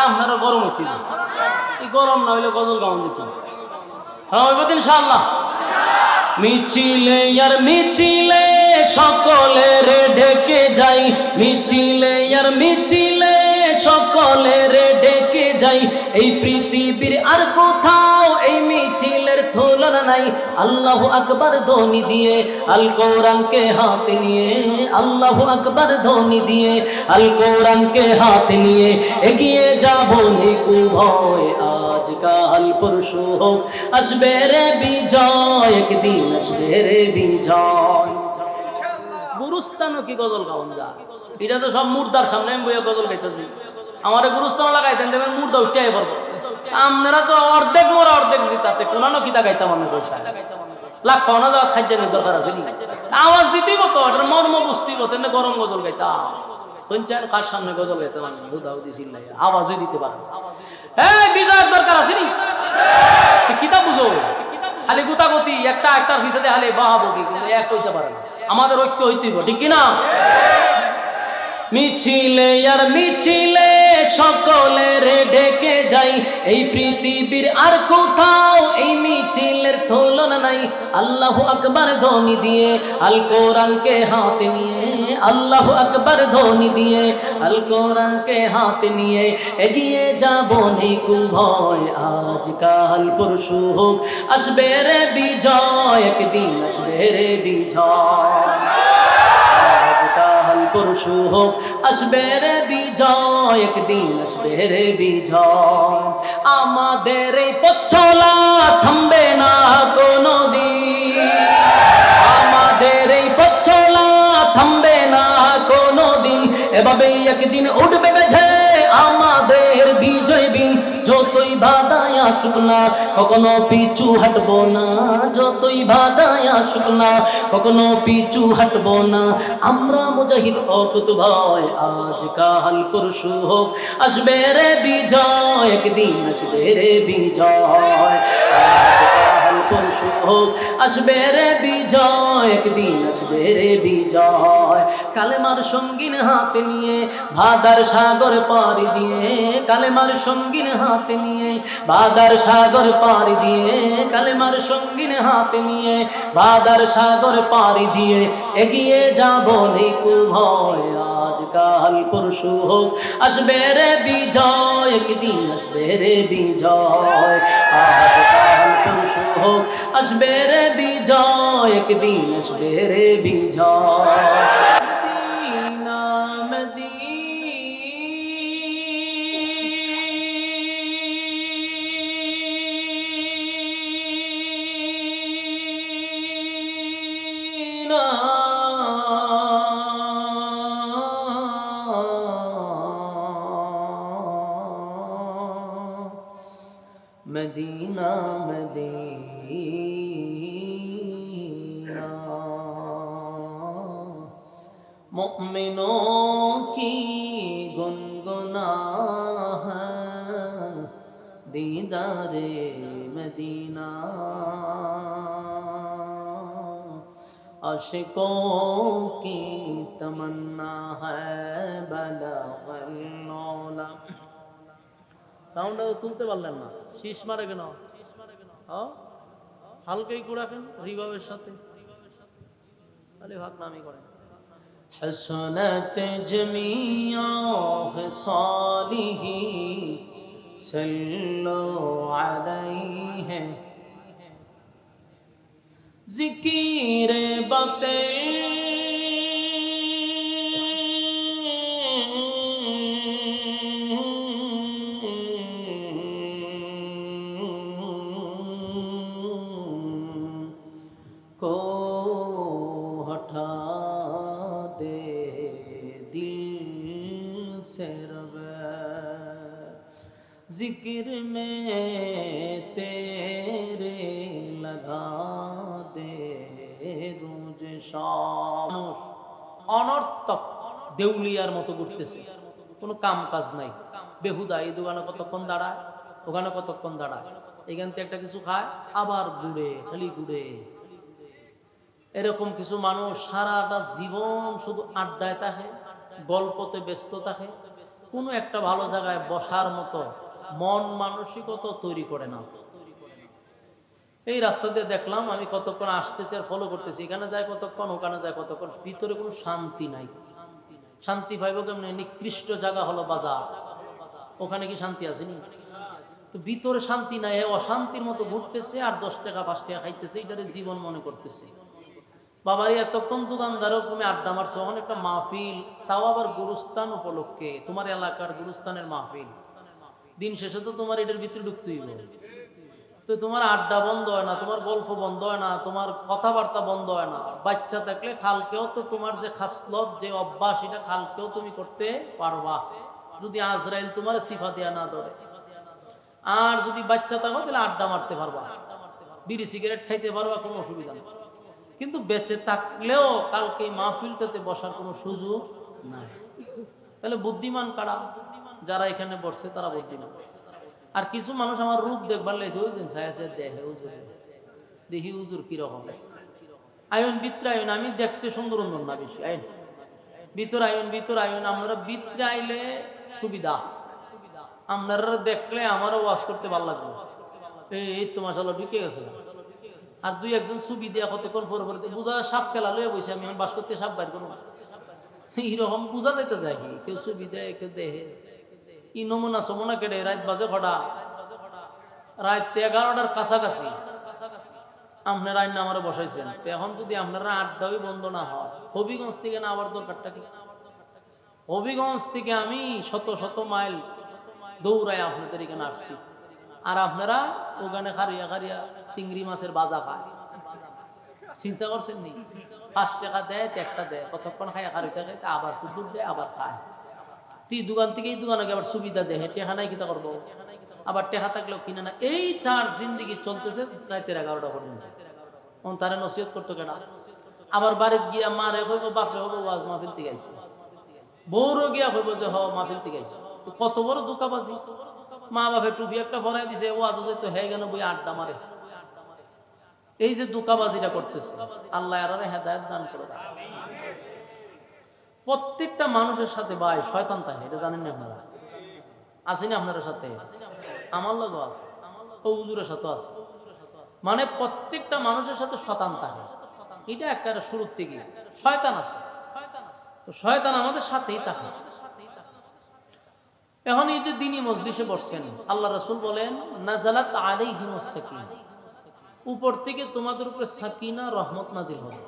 তাহলে আপনারও গরম হইতে এই গরম না হইলে গজল গাউন যেত হ্যাঁ মিছিলে আর মিছিলে সকলের ঢেকে যাই। মিছিলে আর মিছিলে সকলের ঢেকে যাই। এই পৃথিবীর আর কোথাও এই মিছিলের তুলনা নাই? আল্লাহ আকবার ধ্বনি দিয়ে আল কোরআনকে হাতে নিয়ে, আল্লাহ আকবার ধ্বনি দিয়ে আল কোরআনকে হাতে নিয়ে এগিয়ে যাব নিকু ভয় আজ কাল পরশু হোক আসবে রে বিজয়, একদিন আসবে রে বিজয়। গুরুস্থানও কি গজল গাউন যা এটা তো সব মুর্দার সামনে আমি বইয়া গজল গাইতেছি। আমার গুরুস্থান লাগাইতেন দেখবেন মুর্দা উঠতে পারব আপনারা তো অর্ধেক মোরা, অর্ধেক জিতাতে কোনানো কিতা গাইতাম আমি পয়সা? লাখ পাওনা যাওয়া খাদ্যের দরকার আছে আওয়াজ দিতেই মতো এটার মর্ম বুঝতেই এনে গরম গজল গাইতাম। পঞ্চায়েত কার সামনে গজল গাইতাম আমি? হুদা হুদি চিল্লাই আওয়াজই দিতে পারে হ্যাঁ বিজয়ের দরকার আছে নি কিতা বুঝো? খালি গুতাগতি, একটা একটার পিছনে হালে বাহাবো কি এক হইতে পারে আমাদের ঐক্য হইতেইব ঠিক কিনা? মিছিলে আর মিছিলে সকলের ডেকে যাই। এই পৃথিবীর আর কোথাও এই মিছিলের তুলনা নাই। আল্লাহ আকবার ধ্বনি দিয়ে আল কোরআনকে হাতে নিয়ে, আল্লাহ আকবার ধ্বনি দিয়ে আল কোরআনকে হাতে নিয়ে এগিয়ে যাব নিকু ভয় আজ কাল পরশু হোক আসবে রে বিজয়, একদিন আসবে রে বিজয়। পরশু হোক আসবে রে বিজয়, একদিন আসবে রে বিজয়। আমাদের এই পচ্ছলা থামবে না কোনো দিন আমাদের এই পচ্ছলা থামবে না কোনো দিন এভাবেই একদিন উঠবে বেঝে আমাদের বিজয় বিন যতই বাধায় আসুক না, কখনো পিছু হাঁটবো না, যতই বাধায় আসুক না, কখনো পিছু হাঁটবো না। আমরা মুজাহিদ অকুত ভয়, আজ কাল পরশু হোক, আসবে রে বিজয়, একদিন আসবে রে বিজয়। কাল হোক আসবে রে বিজয়, একদিন আসবে রে বিজয়। কালেমার সঙ্গীন হাতে নিয়ে ভাদার সাগর পাড়ি দিয়ে, কালেমার সঙ্গীন হাতে নিয়ে ভাদার সাগর পাড়ি দিয়ে, কালেমার সঙ্গীন হাতে নিয়ে ভাদার সাগর পাড়ি দিয়ে এগিয়ে যাব নিকু ভয়। কাল পরশু হোক, আসবে রে বিজয়, একদিন আসবে রে বিজয়। আজ কাল পরশু হোক, আসবে রে বিজয়, একদিন আসবে রে বিজয়। مدینہ مدینہ۔ مؤمنوں کی گنگنا ہے۔ دیدار مدینہ۔ عاشقوں کی تمنا ہے بلا غنولا সাউন্ড তুলতে পারলেন না শীষ মারে কেন হ্যাঁ? হালকাই কুড়াকেন রিভাবের সাথে তাহলে ভাগ নামই করেন حسنت جميع خصاله صلوا عليه ذکر بطیں जिक्र में तेरे लगा দে মানুষ অনর্থক দেউলিয়ার মতো ঘুরতেছে। কোনো কাম কাজ নাই। বেহুদা, এই দোকানে কতক্ষণ দাঁড়ায়? ওখানে কতক্ষণ দাঁড়ায়? এখান থেকে একটা কিছু খায়, আবার ঘুরে, খালি ঘুরে। এরকম কিছু মানুষ সারাটা জীবন শুধু আড্ডায় থাকে, গল্পতে ব্যস্ত থাকে। কোনো একটা ভালো জায়গায় বসার মতো মন মানসিকতা তৈরি করে না। এই রাস্তা দিয়ে দেখলাম আমি কতক্ষণ আসতেছি আর ফলো করতেছি। এখানে যায় কতক্ষণ, ওখানে যায় কতক্ষণ, ভিতরে কোনো শান্তি নাই। শান্তি পাইব কেমন? নিকৃষ্ট জায়গা হলো বাজার। ওখানে কি শান্তি আসেনি তো ভিতরে শান্তি নাই অশান্তির মতো ঘুরতেছে আর দশ টাকা, পাঁচ টাকা খাইতেছে, এটারে জীবন মনে করতেছে। বাবারই এতক্ষণ দোকানদারও তুমি আড্ডা মারছো, ওখানে একটা মাহফিল, তাও আবার গুরুস্থান উপলক্ষে। তোমার এলাকার গুরুস্থানের মাহফিল। দিন শেষে তো তোমার এটার ভিতরে ঢুকতেই হবে। তো তোমার আড্ডা বন্ধ হয় না, তোমার গল্প বন্ধ হয় না, তোমার কথাবার্তা বন্ধ হয় না। বাচ্চা থাকলে খালকেও তো তোমার যে খাসলত, যে অভ্যাস, এটা খালকেও তুমি করতে পারবা। যদি আজরাইল তোমার সিফা দেয়া না ধরে। আর যদি বাচ্চা থাকো, তাহলে আড্ডা মারতে পারবা। বিড়ি, সিগারেট খাইতে পারবা, কোনো অসুবিধা নেই। কিন্তু বেঁচে থাকলেও কালকে মাহফিলটাতে বসার কোনো সুযোগ নাই। তাহলে বুদ্ধিমান কারা? যারা এখানে বসছে, তারা বুদ্ধিমান। আর কিছু মানুষ আমার রূপ দেখবার লেগেছে, ওই দিন ছায়াছে দেখে দেখি হুজুর কীরকম আয়ন বিত্র আয়ন, আমি দেখতে সুন্দর সুন্দর না বেশি আইন ভিতর আয়ন ভিতর আয়ন, আমরা বিত্রে আইলে সুবিধা। আপনারা দেখলে আমারও ওয়াজ করতে ভালো লাগবে এই তো মাসাল্লাহ ঢুকে গেছে। আর দুই একজন ছবি দেওয়া কতক্ষণ পরে পরে বোঝা সাপ খেলা লয়ে বসে আমি বাস করতে সাপ বাইর করব। এইরকম বোঝা যেতে যায় কেউ ছবি দেয়, কেউ দেহে। ই নমুনা সমুনা কেটে রাত বাজে কটা রাত এগারোটার কাছাকাছি। আপনারা আইন আমারে বসাইছেন। এখন যদি আপনারা আড্ডাই বন্ধ না হয়, হবিগঞ্জ থেকে না আবার দরকারটা কি? হবিগঞ্জ থেকে আমি শত শত মাইল দৌড়াই আপনাদের এখানে আসছি। আর আপনারা ওখানে খারিয়া খারিয়া চিংড়ি মাছের বাজা খায়। চিন্তা করছেন নি? পাঁচ টাকা দেয় চারটা দেয়। কতক্ষণ খাইয়া খারিতে খাইতে আবার কুকুর দেয়, আবার খায়। তুই দোকান থেকে এই দোকানে আবার সুবিধা দেয় টেহা নাই কিতা করব। আবার টেহা থাকলেও কিনে না। এই তার জিন্দিগি চলতেছে রাতের এগারোটা পর্যন্ত। তখন তারা নসিহত করতো কেন। আবার বাড়িতে গিয়া মারে হইব বাপরে হব ওয়াজ মাহফিল থেকে আইসি বউরও গিয়া হইব যে, হ, মাহফিল থেকে তো কত বড় দুকাবাজি মা বাপে টুপি একটা ভরাই দিছে ওয়াজ তো হয়ে গেল বই আড্ডা মারে। এই যে দুকাবাজিটা করতেছে, আল্লাহ আর হেদায়ত দান করে। প্রত্যেকটা মানুষের সাথে ভাই, শয়তান থাকে এটা জানেন না আপনারা আসেনি আপনার সাথে? আমার লোকও আছে। ও হুজুরের সাথে আছে। মানে প্রত্যেকটা মানুষের সাথে শতান থাকে এটা একেবারে শুরুর থেকে। শয়তান আছে। তো শয়তান আমাদের সাথেই থাকে। এখন এই যে দিনী মজলিসে বসছেন, আল্লাহ রসুল বলেন, নাজালাত আলাই হিমসাকিন উপর থেকে তোমাদের উপরে সাকিনা, রহমত নাজিল হবে।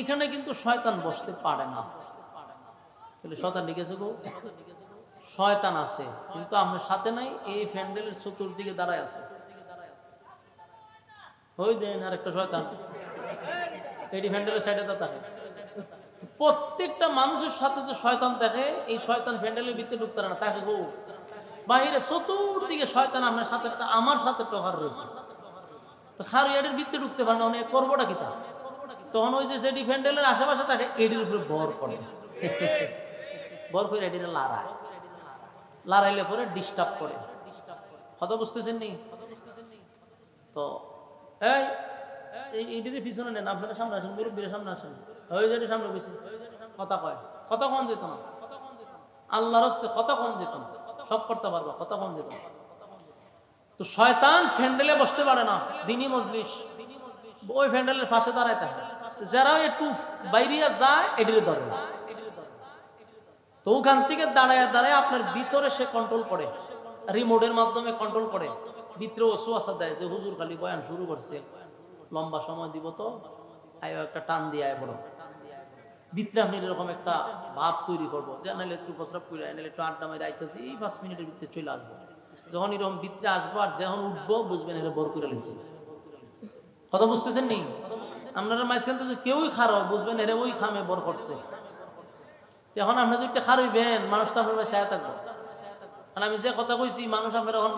এখানে কিন্তু শয়তান বসতে পারে না। তাহলে শয়তান লিখেছে গো, শয়তান আছে, কিন্তু আমার সাথে নাই, এই ফ্যান্ডেলের চতুর্দিকে দাঁড়ায় আছে। ওই দেন আর একটা শয়তান। এটি ফ্যান্ডেলের সাইডে তা থাকে প্রত্যেকটা মানুষের সাথে যে শয়তান থাকে এই শয়তান ফ্যান্ডেলের ভিতরে ঢুকতে না। তাকে গো, বাইরে চতুর্দিকে শয়তান আপনার সাথে, আমার সাথে টকার রয়েছে। তো খারিয়ারের ভিতরে ঢুকতে পারে না, অনেক করবোটা কি তা? তখন ওই যে যেটি ফ্যান্ডেলের আশেপাশে থাকে এটির উপরে বর পড়ে। বর করে এটির লাড়ায় লাড়াইলে পরে ডিস্টার্ব করে। কথা বুঝতেছেন নি? তো, এই, এই- এইটির পিছনে নেন, আপনারা সামনে আসেন, মুরব্বীরা সামনে আসেন। ওই যেটি সামনে বসে। কথা কয়, কথা কম যেত না। আল্লাহর হস্তে কথা কম যেত না। সব করতে পারবা, কথা কম যেত না। তো শয়তান ফ্যান্ডেলে বসতে পারে না দিনী মজলিস। ওই ফ্যান্ডেলের পাশে দাঁড়ায় থাকে যারা একটু বাইরিয়া যায়, এটির ধরে তো ওখান থেকে দাঁড়ায় দাঁড়ায় আপনার ভিতরে সে কন্ট্রোল করে। রিমোটের মাধ্যমে কন্ট্রোল করে। ভিতরে ওসুয়াশা দেয় যে, হুজুর, খালি বয়ান শুরু করছে। লম্বা সময় দিব তো? আয়ো একটা টান দিয়ে আয় বড়। ভিতরে আপনি এরকম একটা ভাব তৈরি করব যে, নাহলে একটু প্রস্রাব করে নাহলে একটু আড্ডা মেরে আইতেছি, এই পাঁচ মিনিটের ভিতরে চলে আসব। যখন এরকম ভিতরে আসব, আর যখন উঠবো, বুঝবেন এর বর করে লিখছে কথা বুঝতেছেন নি? আপনারা মাঝখান থেকে কেউই খারাপ বুঝবেন, এরে ওই খামে বর করছে। এখন আপনি যদি একটা খারইবেন, মানুষ তো আপনার ছায়া থাকব। কারণ আমি যে কথা কইছি, মানুষ আপনার এখন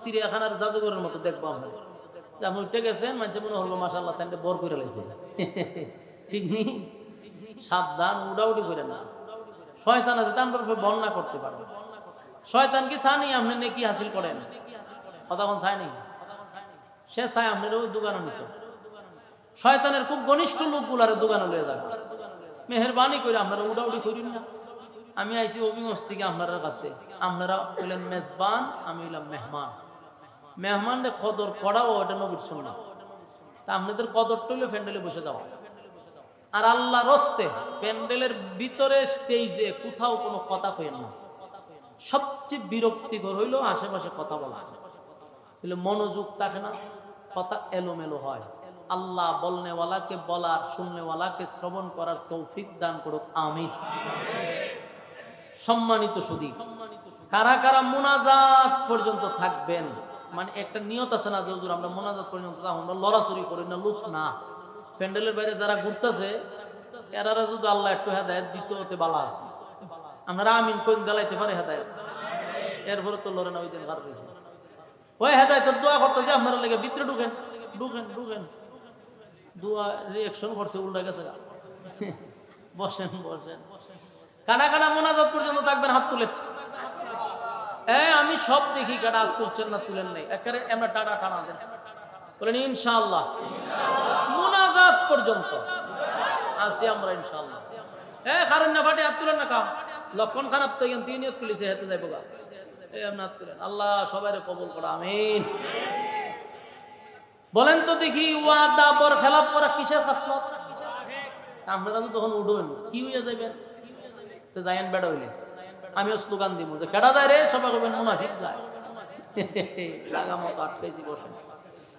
চিড়িয়াখানার জাদুঘরের মতো দেখব আমরা যে আপনি উঠে গেছেন, মাঝে মনে হলো মাসাল্লাহ তাই বর করে লাইছে। ঠিক নেই? সাবধান, উড়াউড়ি করে না। শয়তান আছে তার উপরে বন্যা করতে পারে। শয়তান কি চানি আপনি নাকি হাসিল করেন। কতক্ষণ চায়নি সে চায় আপনার ওই দোকানে নিত শয়তানের খুব ঘনিষ্ঠ লোকগুলারে দোকানে লয়ে যাবে। মেহরবানি করে আপনারা উড়াউড়ি করিন না। আমি আইছি অভিমস থেকে আপনার কাছে। আপনারা হইলেন মেজবান, আমি হইলাম মেহমান। মেহমানরে কদর করাও ওটা নবীর শুননা তা আপনাদের কদর টইলে প্যান্ডেলে বসে যাও। আর আল্লাহ রস্তে প্যান্ডেলের ভিতরে স্টেজে কোথাও কোনো কথা কইেন না। সবচেয়ে বিরক্তিকর হইল আশেপাশে কথা বলা। হইলে মনোযোগ থাকে না, কথা এলোমেলো হয়। আল্লাহ বলনেওয়ালাকে বলার শুননেওয়ালাকে শ্রবণ করার তৌফিক দান করুক, আমিন। সম্মানিত সুদী, কারা কারা মোনাজাত পর্যন্ত থাকবেন? মানে একটা নিয়ত আছে না যে, হুজুর, আমরা মোনাজাত পর্যন্ত আমরা লড়াচড়ি করি না লুক না। প্যান্ডেলের বাইরে যারা ঘুরতেছে এরারা যদি আল্লাহ একটু হেদায়ত দিত, ওতে বালা আছে। আমরা আমিন কোন দালাইতে পারে হেদায়ত। এরপরে তো লড়ে না, ওই দিন রয়েছে ওই হেদায়তের দোয়া করতে যে আপনারা লেগে ভিতরে ঢুকেন ঢুকেন ঢুকেন। দোয়া রিয়েকশন করছে, উল্টা গেছে। বসেন বসেন কানা কানা মোনাজাত পর্যন্ত থাকবেন, হাত তুলে। হ্যাঁ আমি সব দেখি কাটা হাত তুলছেন না, তুলেন নাই। একেবারে আমরা টানা টানা দেন। বলেন, ইনশাআল্লাহ। মোনাজাত পর্যন্ত। আসি আমরা, ইনশাআল্লাহ। হ্যাঁ কারণ না, ফাটে, হাত তুলেন না, কাম। লক্ষণ খারাপ, তো তিন নিয়ত খুলিছে হেতে যাইব গা। এই আপনি হাত তুলেন। আল্লাহ সবাই কবল করা, আমিন। বলেন তো দেখি ওয়াদা পর খেলাপ করা কিসের খাসলত আপনারা তো তখন উঠবেন। কি হইয়া যাবেন তো যাইন বেড়া হইলে। আমিও স্লোগান দিব যে কেটা যায় রে? সবাই কবেন মুনাফিক যায়। লাগা মতো আটকাইছি বসে।